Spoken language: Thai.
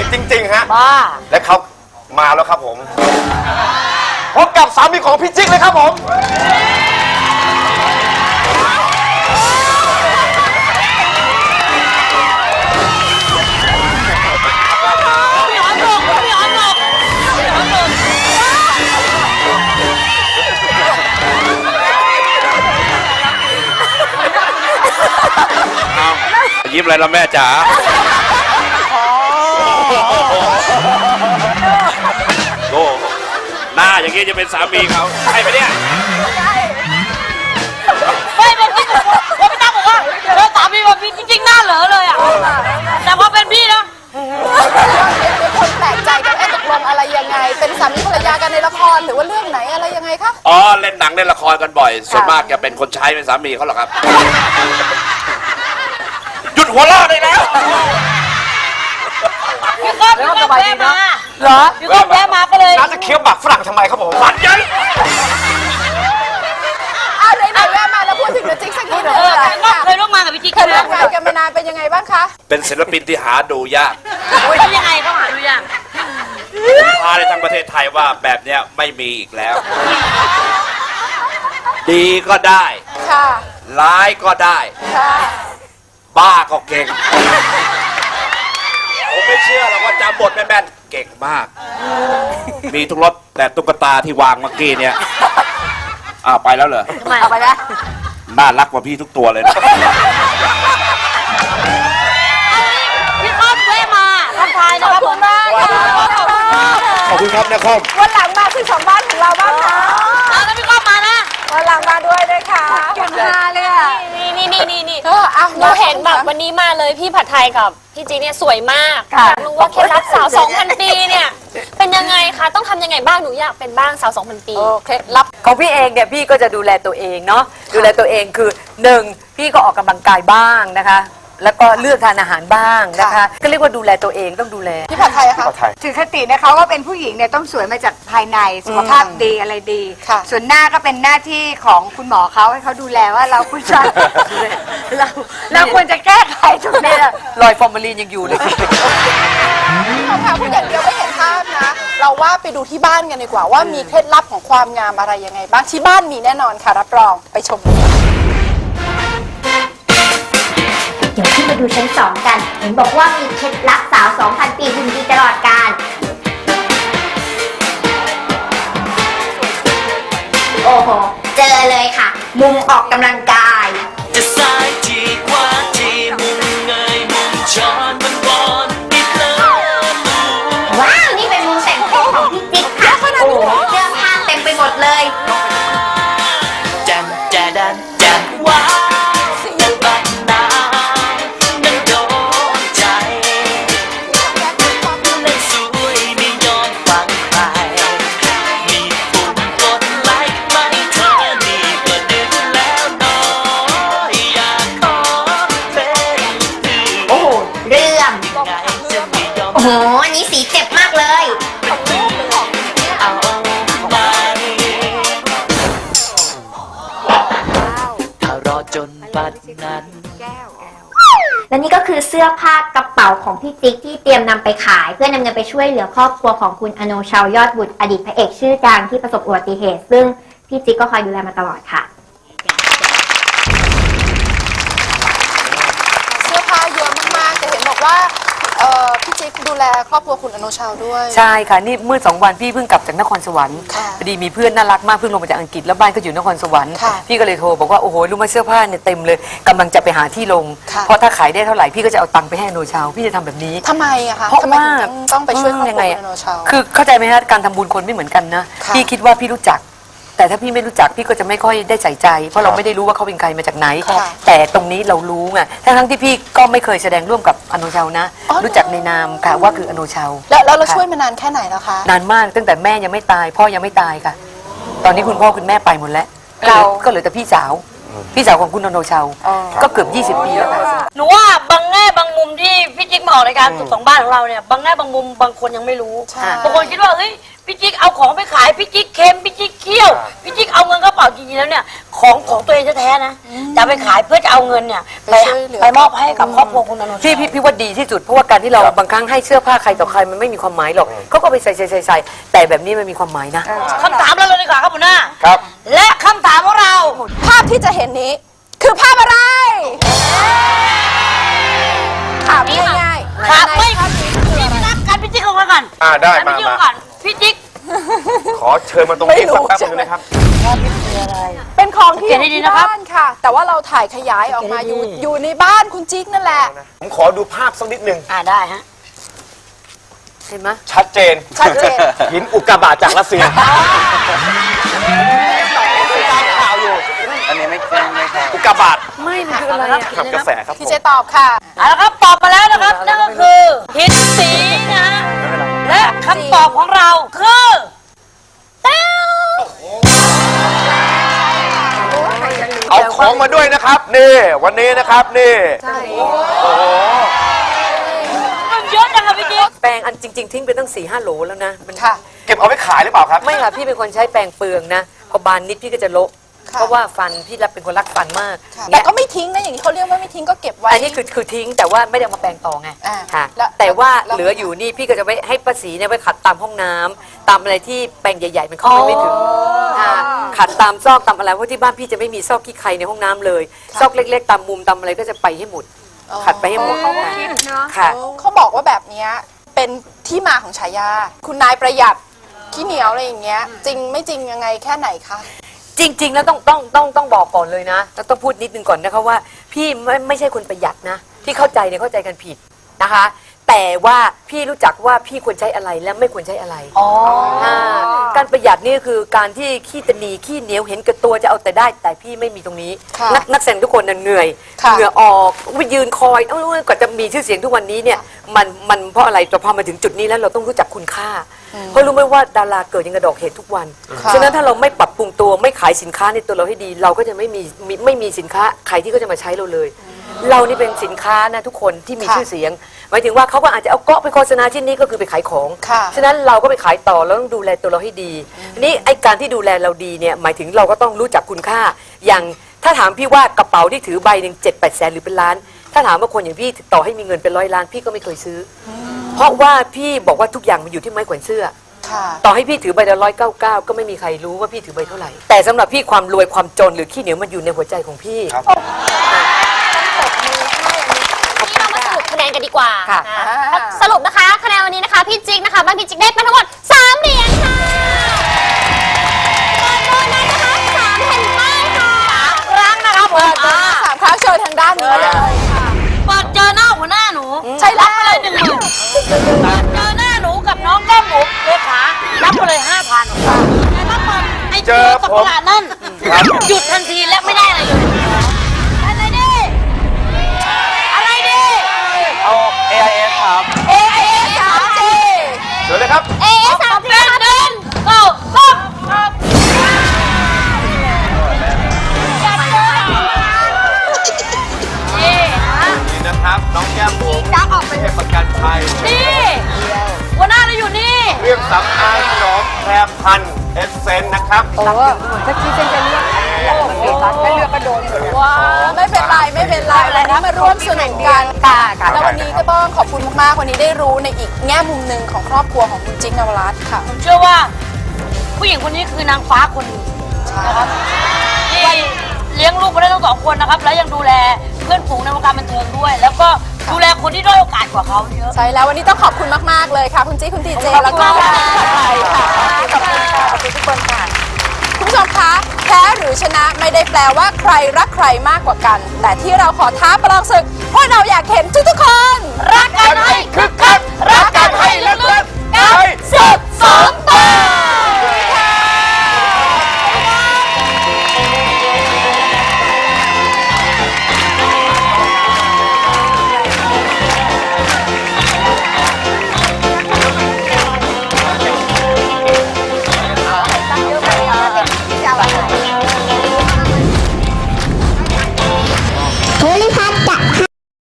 นิทจริง ๆ ฮะ บ้า และเขามาแล้วครับผมพบกับสามีของพี่จิ๊กเลยครับผม พี่อ๋อนหนกพี่อ๋อนหนกพี่อ๋อนหนกยิ้มอะไรละแม่จ๋า อย่างนี้ยจะเป็นสามีเขาใช่ไหมเนี่ยไม่เป็นพี่ว่าพี่ตั้งบอกว่าเออสามีแบบพี่จริงๆหน้าเหลอเลยอะแต่พอเป็นพี่นะคนแปลกใจกันเอ๊ะตกลงอะไรยังไง เป็นสามีภรรยากันในละครหรือว่าเรื่องไหนอะไรยังไงคะอ๋อเล่นหนังเล่นละครกันบ่อยส่วนมากจะเป็นคนใช้เป็นสามีเขาหรอกครับหยุดหัวเราะได้แล้วพี่ก้องพี่ก้องแวะมา เหรอพี่ก้องแวะมาก็เลยน้าจะเคี้ยวบักฝรั่งทำไมครับผมปัดยันอ้าวไหนๆแวะมาแล้วพูดถึงเดอะจิ๊กสักนิดหนึ่งเออค่ะพี่ก้องเคยร่วมงานกับพี่จิ๊กเคยร่วมงานกันมานานเป็นยังไงบ้างคะ เป็นศิลปินที่หาดูยากเขายังไงเขาหาดูยังผมพาในทั้งประเทศไทยว่าแบบเนี้ยไม่มีอีกแล้ว ดีก็ได้ ค่ะ ร้ายก็ได้ ค่ะ บ้าก็เก่ง ผมไม่เชื่อหรอกว่าจำบทแม่นๆเก่งมาก มีทุกรสแต่ตุ๊กตาที่วางเมื่อกี้เนี่ยอ้าวไปแล้วเหรอทำไมเอาไปแล้วน่ารักกว่าพี่ทุกตัวเลยนะพี่ก้องแวะมาทักทายนะครับผมขอบคุณครับนะคอมวันหลังมาที่สองบ้านของเราบ้างนะเอาแล้วพี่ก้องมานะวันหลังมาด้วยนะคะคุณฮาเลยอะนี่นี่นี่นี่นี่เอออะหนูเห็นแบบวันนี้มาเลยพี่ผัดไทยกับ พี่จีเนี่ยสวยมากค่ะ อยากรู้ว่าเคล็ดลับสาว 2,000 ปีเนี่ย เป็นยังไงคะ ต้องทำยังไงบ้าง หนูอยากเป็นบ้างสาว 2,000 ปี โอเคล็ดลับของพี่เองเนี่ยพี่ก็จะดูแลตัวเองเนาะดูแลตัวเองคือหนึ่งพี่ก็ออกกำลังกายบ้างนะคะ แล้วก็เลือกทานอาหารบ้างนะคะค่ะก็เรียกว่าดูแลตัวเองต้องดูแล พี่ผัดไทยอะคะผัดไทย ถือคตินะคะว่าเป็นผู้หญิงเนี่ยต้องสวยมาจากภายในสุขภาพดีอะไรดี ค่ะ ส่วนหน้าก็เป็นหน้าที่ของคุณหมอเขาให้เขาดูแลว่าเราคุณจะเราเราควรจะแก้ไขตรงนี้เนี่ยรอยฟอร์มาลีนยังอยู่เลย เราถามพูดอย่างเดียวไม่เห็นภาพนะ เราว่าไปดูที่บ้านกันดีกว่าว่ามีเคล็ดลับของความงามอะไรยังไงบ้างที่บ้านมีแน่นอนค่ะรับรองไปชมกันเดี๋ยวขึ้นไปดูชั้นสองกัน เห็นบอกว่ามีเคล็ดลับสาว 2,000 ปีหุ่นดีตลอดกาลโอ้โห เจอเลยค่ะ มุมออกกำลังกาย โอ้โห อันนี้สีเจ็บมากเลย ถ้ารอจนบัดนั้น และนี่ก็คือเสื้อผ้ากระเป๋าของพี่จิ๊กที่เตรียมนำไปขาย เพื่อนำเงินไปช่วยเหลือครอบครัวของคุณอโนชาวยอดบุตรอดีตพระเอกชื่อดังที่ประสบอุบัติเหตุ ซึ่งพี่จิ๊กก็คอยดูแลมาตลอดค่ะ เสื้อผ้าเยอะมากๆแต่เห็นบอกว่าเอ่อ พี่จิ๊กดูแลครอบครัวคุณอนุชาวด้วย ใช่ค่ะนี่เมื่อสองวันพี่เพิ่งกลับจากนครสวรรค์ค่ะพอดีมีเพื่อนน่ารักมากเพิ่งลงมาจากอังกฤษแล้วบ้านก็อยู่นครสวรรค์ค่ะพี่ก็เลยโทรบอกว่าโอ้โหรู้ไหมเสื้อผ้าเนี่ยเต็มเลยกำลังจะไปหาที่ลง ค่ะ เพราะถ้าขายได้เท่าไหร่พี่ก็จะเอาตังค์ไปให้อโนชาวพี่จะทำแบบนี้ ทำไมอะคะเพราะทำไมว่าถึงต้องไปช่วยครอบครัวยังไงคุณอะอนุชาว คือเข้าใจไหมฮะการทำบุญคนไม่เหมือนกันนะ ค่ะพี่คิดว่าพี่รู้จัก แต่ถ้าพี่ไม่รู้จักพี่ก็จะไม่ค่อยได้ใส่ใจ เพราะเราไม่ได้รู้ว่าเขาเป็นใครมาจากไหน ค่ะแต่ตรงนี้เรารู้ไงทั้งทั้งๆที่พี่ก็ไม่เคยแสดงร่วมกับอโนชาวนะ อ๋อเหรอรู้จักในนามค่ะว่าคืออโนชาว แล้วแล้วเราค่ะช่วยมานานแค่ไหนแล้วคะ นานมากตั้งแต่แม่ยังไม่ตาย พ่อยังไม่ตายค่ะ ตอนนี้คุณพ่อคุณแม่ไปหมดแล้วเรา ก็เหลือแต่พี่สาว พี่สาวของคุณอโนชาวอ๋อก็เกือบ 20 ปีแล้วค่ะ หนูว่าบางแง่บางมุมที่พี่จิ๊กมาออกรายการสุดสองบ้านของเราเนี่ยบางแง่บางมุมบางคนยังไม่รู้ใช่ บางคนคิดว่าเฮ้ยพี่พี่จิ๊กเอาของไปขายพี่จิ๊กเค็มพี่จิ๊กเคี่ยว ของของตัวเองแท้ๆนะจะไปขายเพื่อจะเอาเงินเนี่ยไปไปช่วยเหลือ ไปมอบให้กับครอบครัวคุณอนุชาพี่พี่พี่ว่าดีที่สุดเพราะว่าการที่เราบางครั้งให้เสื้อผ้าใครต่อใครมันไม่มีความหมายหรอกเขาก็ไปใส่ใส่ใส่ใส่แต่แบบนี้มันมีความหมายนะ คำถามเราเลยดีกว่าครับหัวหน้าครับ และคำถามของเราภาพที่จะเห็นนี้คือภาพอะไรถามง่ายๆครับในไม่ภาพนี้พี่พี่นักกันพี่จิ๊กลงมาก่อนอ่าได้ให้มา พี่จิ๊กลมางก่อนพี่จิ๊ก ขอเชิญมาตรงนี้สักแป๊บนึงนะครับ เป็นของที่เขียนให้ดีนะครับบ้านค่ะ แต่ว่าเราถ่ายขยายออกมาอยู่เขียนให้ดีอยู่ในบ้านคุณจิ๊กนั่นแหละ ผมขอดูภาพสักนิดนึง อ่าได้ฮะ เห็นไหมชัดเจน ชัดเจน หินอุกกาบาตจากรัสเซียข่าวอยู่ อันนี้ไม่แจ้งไม่แจ้งอุกกาบาต ไม่มันคืออะไรอะขับกระแสครับผพี่มเจตอบค่ะเอาละครับตอบมาแล้วนะครับนั่นก็คือหินสี นะครับ นี่ วันนี้นะครับนี่โอ้โหมันเยอะจังครับพี่จิ๊กแปรงอันจริง ๆ ทิ้งไปตั้ง4ี่ห้าโหลแล้วนะมันค่ะเก็บเอาไว้ขายหรือเปล่าครับ ไม่ค่ะพี่เป็นคนใช้แปรงเปลืองนะพอบานนิดพี่ก็จะโละค่ะ เพราะว่าฟันพี่รับเป็นคนรักฟันมากค่ะเนี่แต่ยก็ไม่ทิ้งนะอย่างนี้เขาเรียกว่าไม่ทิ้งก็เก็บไว้ อันนี้คือคือทิ้งแต่ว่าไม่ได้เอามาแปรงต่อไงอ่าค่ะแล้วแต่ว่าแล้ว เหลืออยู่นี่พี่ก็จะไว้ให้ป้าสีเนี่ยไว้ขัดตามห้องน้ำตามอะไรที่แปรงใหญ่ๆมันเข้าไปไม่ถึงค่ะขัดตามซอกตามอะไรเพราะที่บ้านพี่จะไม่มีซอกขี้ใครในห้องน้ำเลย ซอกเล็ก ๆ ตามมุมตามอะไรก็จะไปให้หมดขัดไปให้หมดค่ะ เขาบอกว่าแบบเนี้ยเป็นที่มาของฉายา คุณนายประหยัดขี้เหนียวอะไรอย่างเงี้ย จริงไม่จริงยังไงแค่ไหนคะ จริง ๆ แล้วต้องต้องต้องต้องบอกก่อนเลยนะแล้วต้องพูดนิดนึงก่อนนะคะว่า พี่ไม่ไม่ใช่คนประหยัดนะ ที่เข้าใจเนี่ยเข้าใจกันผิดนะคะ แต่ว่าพี่รู้จักว่าพี่ควรใช้อะไรและไม่ควรใช้อะไรอ๋อาการประหยัดนี่คือการที่ขี้ตะหนีขี้เหนียวเห็นกับตัวจะเอาแต่ได้ แต่พี่ไม่มีตรงนี้ ค่ะนักนักแสดงทุกคนน่ะเหนื่อยค่ะ เหงื่อออกไปยืนคอยเอ้ากว่าจะมีชื่อเสียงทุกวันนี้เนี่ยมันมันเพราะอะไรแต่พอมาถึงจุดนี้แล้วเราต้องรู้จักคุณค่า เพราะรู้ไหมว่าดาราเกิดยังกระดอกเห็ดทุกวัน ค่ะฉะนั้นถ้าเราไม่ปรับปรุงตัวไม่ขายสินค้าในตัวเราให้ดี เราก็จะไม่มีมีไม่มีสินค้าใครที่เขาจะมาใช้เราเลย เรานี่เป็นสินค้านะทุกคนที่มีค่ะชื่อเสียง หมายถึงว่าเขาก็อาจจะเอาเกาะไปโฆษณาชิ้นนี้ก็คือไปขายของ ค่ะ ฉะนั้นเราก็ไปขายต่อแล้วต้องดูแลตัวเราให้ดีทีนี้ไอ้การที่ดูแลเราดีเนี่ยหมายถึงเราก็ต้องรู้จักคุณค่า อย่างถ้าถามพี่ว่ากระเป๋าที่ถือใบหนึ่งเจ็ดแปดแสนหรือเป็นล้าน ถ้าถามว่าคนอย่างพี่ต่อให้มีเงินเป็นร้อยล้านพี่ก็ไม่เคยซื้ออ เพราะว่าพี่บอกว่าทุกอย่างมันอยู่ที่ไม้แขวนเสื้อ ค่ะ ต่อให้พี่ถือใบละร้อยเก้าเก้าก็ไม่มีใครรู้ว่าพี่ถือใบเท่าไหร่ แต่สำหรับพี่ความรวยความจนหรือขี้เหนียวมันอยู่ในหัวใจของพี่ครับ นี่เรามาสรุปคะแนนกันดีกว่าค่ะนะสรุปนะคะคะแนนวันนี้นะคะพี่จิ๊กนะคะบ้านพี่จิ๊กได้ไปทั้งหมด3เหรียญค่ะ เจอหน้าหนูกับน้องก้มหมูเลขารับไปเลยห้าพันแต่ถ้าคนไอ้เจอกับขนาดนั่นหยุดทันทีและไม่ได้อะไรเลยอะไรดิ อะไรดิ เอา AIS ครั AIS 3G เดี๋ยวเลยครับ AIS นะครับน้องแก้มบุ๋มจักออกไปเทพประกันภัยนี่หัวหน้าเราอยู่นี่เครื่องสำอางขนมแพรพันเอสเซนนะครับถ้าคิดเส้นจะเลือกอันนี้แหละมันเลือกรักไม่เลือกกระโดนว้าวไม่เป็นไรไม่เป็นไรวันนี้มาร่วมสนุกกันค่ะค่ะแล้ววันนี้ก็ต้องขอบคุณมากๆวันนี้ได้รู้ในอีกแง่มุมหนึ่งของครอบครัวของคุณจิ๊กนวรัตน์ค่ะผมเชื่อว่า ผู้หญิงคนนี้คือนางฟ้าคนหนึ่งนะครับที่เลี้ยงลูกมาได้ทั้งสองคนนะครับ แล้วยังดูแลเพื่อนฝูงในวงการบันเทิงด้วย แล้วก็ ดูแลคนที่ด้อยโอกาสกว่าเขาเยอะ ใช่แล้ววันนี้ต้องขอบคุณมาก ๆ เลยค่ะ คุณจิ๊กคุณดีเจแล้วก็คุณไทยค่ะขอบคุณค่ะขอบคุณทุกคนค่ะคุณผู้ชมคะแพ้หรือชนะไม่ได้แปลว่าใครรักใครมากกว่ากัน แต่ที่เราขอท้าประลองศึกเพราะเราอยากเห็นทุกๆคน รักกันให้คึกคักรักกันให้ลึกๆกับศึกสองตา